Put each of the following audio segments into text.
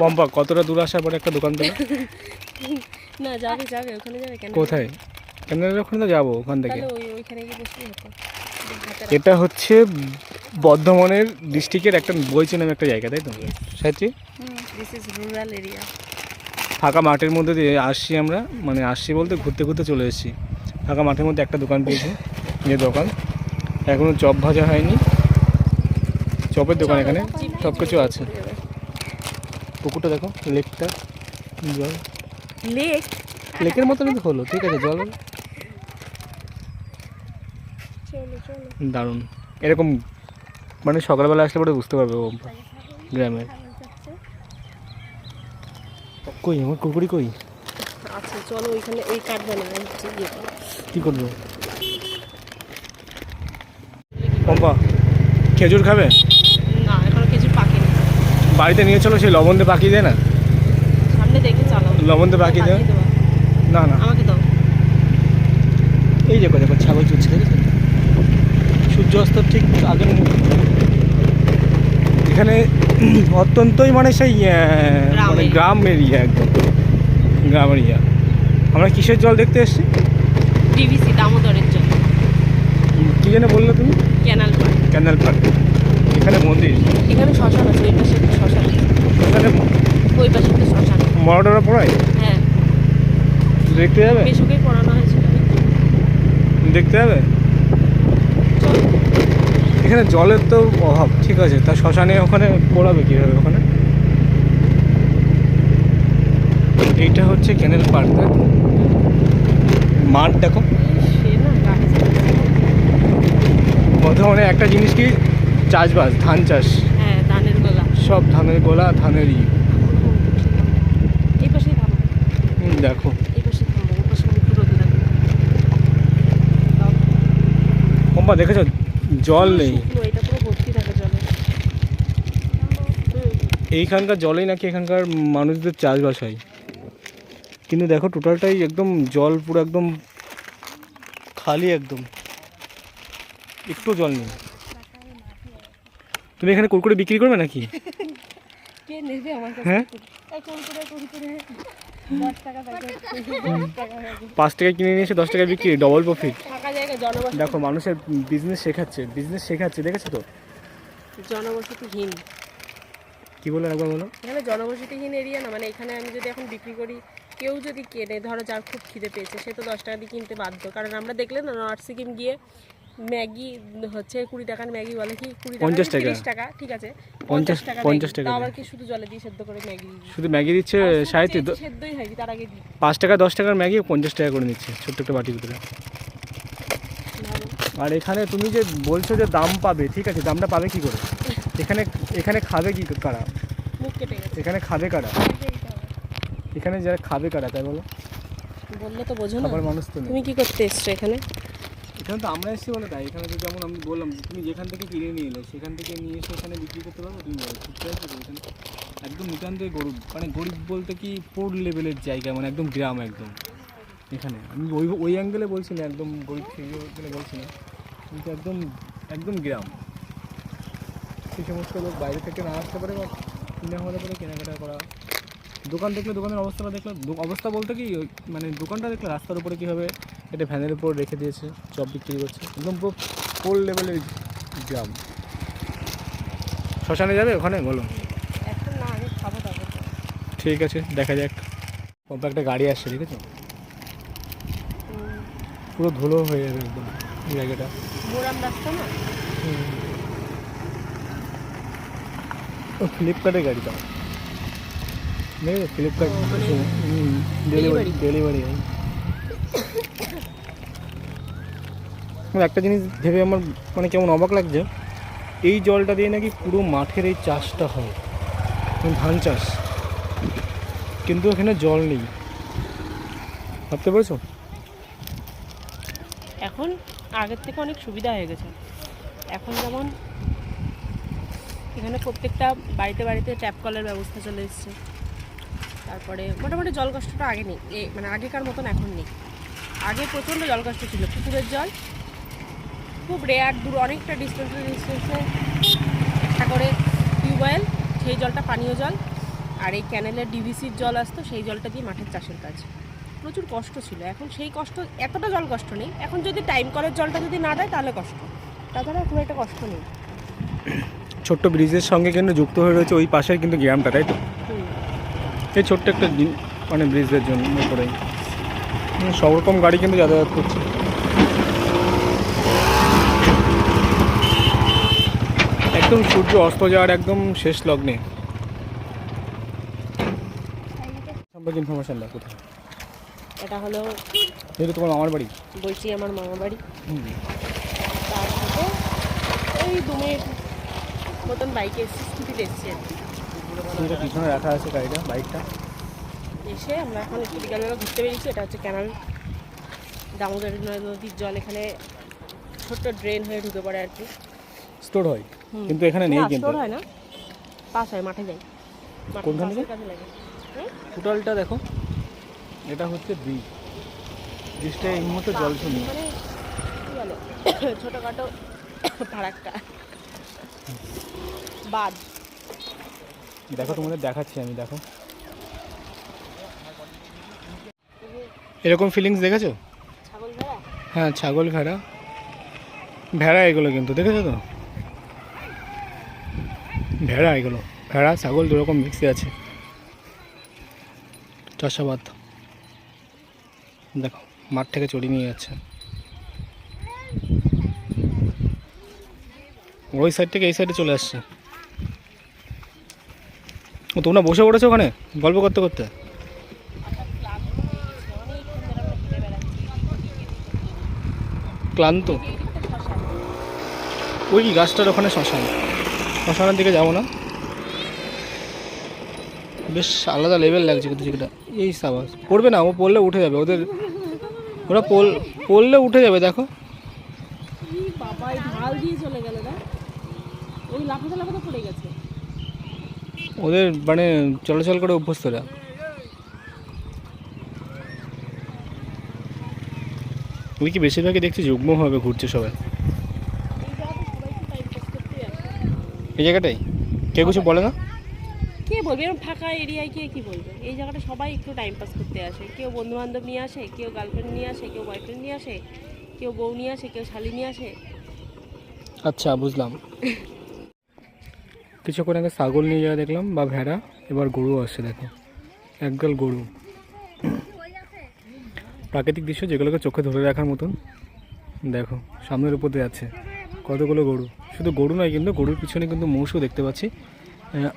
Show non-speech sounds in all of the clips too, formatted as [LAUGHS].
পম্পা কতটা দূর আসার পরে একটা দোকান পেলে? [LAUGHS] না যাবে যাবে ওখানে যাবে কেন? কোথায়? কেন ওখানে তো যাব ওখান থেকে। ওইখানে গিয়ে বসলেই এটা হচ্ছে বর্ধমানের ডিস্ট্রিক্টের একটা বইচি নামে একটা জায়গা তাই তো? সাথী দিস রুরাল এরিয়া ফাঁকা মাঠের মধ্যে দিয়ে আসছি আমরা মানে আসছি বলতে ঘুরতে ঘুরতে চলে এসেছি। ফাঁকা মাঠের মধ্যে একটা দোকান পেয়েছি যে দোকান। এখনও চপ ভাজা হয়নি। চপের দোকান এখানে সব কিছু আছে। পুকুরটা দেখো লেকটা। জল। লেক? লেকের মতনই তো হলো ঠিক আছে জল। চলো চলো। দারুণ। এরকম মানে সকালবেলা আসলে পরে বুঝতে পারবে গ্রামের। কই আমার কুকুরি কই? আচ্ছা চলো ওইখানে ওই কাটবে না কি করব? পম্পা খেজুর খাবে না এখনও কিছু পাকেনি বাড়িতে নিয়ে চলো সেই লবণ দিয়ে পাকিয়ে দেয় না? সামনে দেখে চালাও লবণ দিয়ে পাকিয়ে দেয়? না না। আমাকে দাও। এই দেখো দেখো ছাগল দেখেছ? সূর্য অস্তর ঠিক আগের এখানে অত্যন্তই মানে সেই গ্রাম মানে গ্রাম এরিয়া একদম। গ্রাম এরিয়া আমরা কিসের জল দেখতে এসেছি? ডিভিসি দামোদরের জন্য কি যেন বললে তুমি? ক্যানাল পার্ক ক্যান্ডেল পার্ক এখানে মন্দির? এখানে শ্মশান আছে ওই পাশে একটা শ্মশান এখানে ওই পাশে একটা শ্মশান। মরাডোরা পড়ায়? হ্যাঁ। দেখতে যাবে? বেশকেই পড়ানো হয়েছিল দেখতে যাবে? এখানে জলের তো অভাব ঠিক আছে। তা শ্মশানে ওখানে পড়াবে কীভাবে ওখানে? এইটা হচ্ছে ক্যানেল পার্ক? মাঠ দেখো। বর্ধমানে একটা জিনিস কি চাষবাস ধান চাষ। হ্যাঁ ধানের গোলা। সব ধানের গোলা ধানের ই এই পাশেই থামো। হুম, দেখো। কম্পা দেখেছ? জল নেই। এইখানকার জলেই নাকি এখানকার মানুষদের চাষবাস হয়। কিন্তু দেখো টোটালটাই একদম জল পুরো একদম খালি একদম। একটু জল নেই। তুমি এখানে কুরকুরে বিক্রি করবে নাকি? [LAUGHS] কে নেবে আমার কাছে? হ্যাঁ? কুরকুরে কুরকুরে। টাকা টাকা পাঁচ টাকায় কিনে নিয়ে এসে দশ টাকায় বিক্রি ডবল প্রফিট দেখো মানুষের বিজনেস শেখাচ্ছে বিজনেস শেখাচ্ছে দেখেছ তো? জনবসতিহীন। কি বলে একবার বলো? এখানে জনবসতিহীন এরিয়া না মানে এখানে আমি যদি এখন বিক্রি করি কেউ যদি কেনে ধরো যার খুব খিদে পেয়েছে সে তো দশ টাকা দিয়ে কিনতে বাধ্য। কারণ আমরা দেখলে না নর্থ সিকিম গিয়ে ম্যাগি হচ্ছে কুড়ি টাকার ম্যাগি বলে কি? কুড়ি টাকা পঞ্চাশ টাকা। তিরিশ টাকা ঠিক আছে। পঞ্চাশ- টাকা পঞ্চাশ টাকা আবার কি শুধু জলে দিয়ে সেদ্ধ করে ম্যাগি শুধু ম্যাগি দিচ্ছে সাড়ে তিন- সেদ্ধই হয়নি তার আগে দিই পাঁচ টাকা দশ টাকার ম্যাগি পঞ্চাশ টাকা করে নিচ্ছে ছোট্ট একটা বাটির ভিতরে। আর এখানে তুমি যে বলছো যে দাম পাবে ঠিক আছে দামটা পাবে কি করে? এখানে এখানে খাবে কি কারা? এখানে খাবে কারা? এখানে যারা খাবে কারা তাই বলো? বললে তো বোঝো না। মানুষ তো তুমি কি করতে এসছো এখানে? এখানে তো আমরা এসেছি বলে তাই। এখানে তো যেমন আমি বললাম তুমি যেখান থেকে কিনে নিয়ে এলে, সেখান থেকে নিয়ে এসে এখানে বিক্রি করতে পারব, তুমি বলো, ঠিক এখানে একদম নিতান্তই গরিব মানে গরিব বলতে কি পোর লেভেলের জায়গা মানে একদম গ্রাম একদম। এখানে। আমি ওই ওই অ্যাঙ্গেলে বলছি না একদম গরিব সেই বলছি না কিন্তু একদম একদম গ্রাম। সেই সমস্ত লোক বাইরে থেকে না আসতে পারে বা কিনে হলে পরে কেনাকাটা করা। দোকান দেখলে দোকানের অবস্থাটা দেখলে অবস্থা বলতে কি মানে দোকানটা দেখলে রাস্তার উপরে কীভাবে এটা ভ্যানের উপর রেখে দিয়েছে চপ বিক্রি করছে। একদম পুরো ফোর লেভেলের গ্রাম। শ্মশানে যাবে ওখানে? বলো ঠিক আছে দেখা যাক। পম্পা একটা গাড়ি আসছে ঠিক আছে? পুরো ধুলো হয়ে যাবে একদম জায়গাটা। ফ্লিপকার্টের গাড়ি তো। দেখো ফ্লিপকার্ট ও, মানে ডেলিভারি ডেলিভারি হয় একটা জিনিস ভেবে আমার মানে কেমন অবাক লাগছে, এই জলটা দিয়ে নাকি পুরো মাঠের এই চাষটা হয়। মানে ধান চাষ। কিন্তু এখানে জল নেই। ভাবতে পেরেছ? এখন আগের থেকে অনেক সুবিধা হয়ে গেছে। এখন যেমন এখানে প্রত্যেকটা বাড়িতে বাড়িতে ট্যাপ কলের ব্যবস্থা চলে এসছে। তারপরে মোটামুটি জল কষ্টটা আগে নেই। মানে আগেকার মতন এখন নেই। আগে প্রচণ্ড জল কষ্ট ছিল পুকুরের জল। খুব রেয়ার দূর অনেকটা ডিস্টেন্সে ডিস্টেন্সে করে টিউবওয়েল সেই জলটা পানীয় জল আর এই ক্যানেলের ডিভিসির জল আসতো সেই জলটা দিয়ে মাঠের চাষের কাজ। প্রচুর কষ্ট ছিল এখন সেই কষ্ট এতটা জল কষ্ট নেই। এখন যদি টাইম কলের জলটা যদি না দেয় তাহলে কষ্ট। তাছাড়া খুব একটা কষ্ট নেই। ছোট্ট ব্রিজের সঙ্গে কিন্তু যুক্ত হয়ে রয়েছে ওই পাশের কিন্তু গ্রামটা তাই তো? এই ছোট্ট একটা মানে ব্রিজের জন্য মানে সব রকম গাড়ি কিন্তু যাতায়াত করছে। একদম সূর্য অস্ত যাওয়ার একদম শেষ লগ্নে। সম্পর্কে ইনফরমেশন দাও কোথায়? এটা হলো এটা তোমার মামার বাড়ি? বলছি আমার মামা বাড়ি। হুম। তার সাথে ওই দু মিনিট মতন বাইকে এসেছি স্কুটিতে এসেছি আর কি। পিছনে রাখা আছে গাড়িটা বাইকটা। এসে আমরা এখন একটু বিকালবেলা ঘুরতে বেরিয়েছি। এটা হচ্ছে ক্যানাল। দামোদর নদীর জল এখানে ছোট্ট ড্রেন হয়ে ঢুকে পড়ে আর কি। স্টোর হয়? কিন্তু এখানে নেই কিন্তু। store হয় না। পাস হয় মাঠে যাই। কোনখানে লাগে? টোটালটা দেখো। এটা হচ্ছে ব্রিজ। ব্রিজটা এই মুহূর্তে জল শূন্য মানে ছোটোখাটো ফারাক্কা। বাদ দেখো তোমাদের দেখাচ্ছি আমি দেখো। এরকম ফিলিংস দেখেছ? হ্যাঁ ছাগল ভেড়া। ভেড়া এগুলো কিন্তু দেখেছ তো? ভেড়া এগুলো ভেড়া ছাগল দুরকম মিক্সে আছে। চাষাবাদ দেখো মাঠ থেকে চড়িয়ে নিয়ে যাচ্ছে। ওই সাইড থেকে এই সাইডে চলে আসছে। ও তোমরা বসে পড়েছো ওখানে? গল্প করতে করতে? ক্লান্ত। ওই গাছটার ওখানে শ্মশান। শ্মশানের দিকে যাব না। বেশ আলাদা লেভেল লাগছে কিন্তু জায়গাটা এই সাবাস। পড়বে না ও পড়লে উঠে যাবে। ওদের ওরা পড় পড়লে উঠে যাবে দেখো। ওদের মানে চলাচল করে অভ্যস্তরা। কি বেশিরভাগই দেখছি যুগ্মভাবে ঘুরছে সবাই? এই জায়গাটাই? কেউ কিছু বলে না? কে বলবে? এরকম ফাঁকা এরিয়ায় কে কি বলবে? এই জায়গাটা সবাই একটু টাইম পাস করতে আসে। কেউ বন্ধু বান্ধব নিয়ে আসে কেউ গার্লফ্রেন্ড নিয়ে আসে কেউ বয়ফ্রেন্ড নিয়ে আসে কেউ বউ নিয়ে আসে কেউ শালি নিয়ে আসে। আচ্ছা বুঝলাম। কিছুক্ষণ আগে ছাগল নিয়ে যাওয়া দেখলাম বা ভেড়া এবার গরু আসছে দেখো। একগাল গরু। প্রাকৃতিক দৃশ্য যেগুলোকে চোখে ধরে রাখার মতন। দেখো, সামনের উপর দিয়ে আছে কতগুলো গরু। শুধু গরু নয় কিন্তু গরুর পিছনে কিন্তু মোষও দেখতে পাচ্ছি।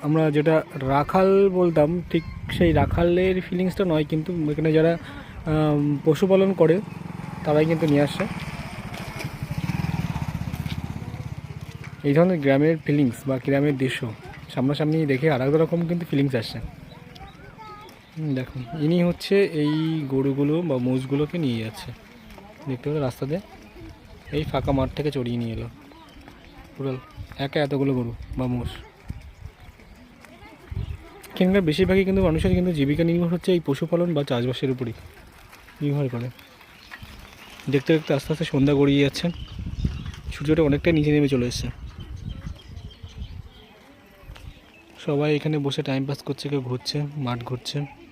আমরা যেটা রাখাল বলতাম, ঠিক সেই রাখালের ফিলিংসটা নয় কিন্তু এখানে যারা পশুপালন করে, তারাই কিন্তু নিয়ে আসছে। এই ধরনের গ্রামের ফিলিংস বা গ্রামের দৃশ্য সামনাসামনি দেখে আলাদা রকম কিন্তু ফিলিংস আসছে। দেখুন, ইনি হচ্ছে এই গরুগুলো বা মোষগুলোকে নিয়ে যাচ্ছে। দেখতে পেলে রাস্তাতে এই ফাঁকা মাঠ থেকে চড়িয়ে নিয়ে এলো। পুরো একা এতগুলো গরু বা মোষ। এখানকার বেশিরভাগই কিন্তু মানুষের কিন্তু জীবিকা নির্ভর হচ্ছে এই পশুপালন বা চাষবাসের উপরই নির্ভর করে। দেখতে দেখতে আস্তে আস্তে সন্ধ্যা গড়িয়ে যাচ্ছে। সূর্যটা অনেকটাই নিচে নেমে চলে এসছে। সবাই এখানে বসে টাইম পাস করছে, কেউ ঘুরছে, মাঠ ঘুরছে।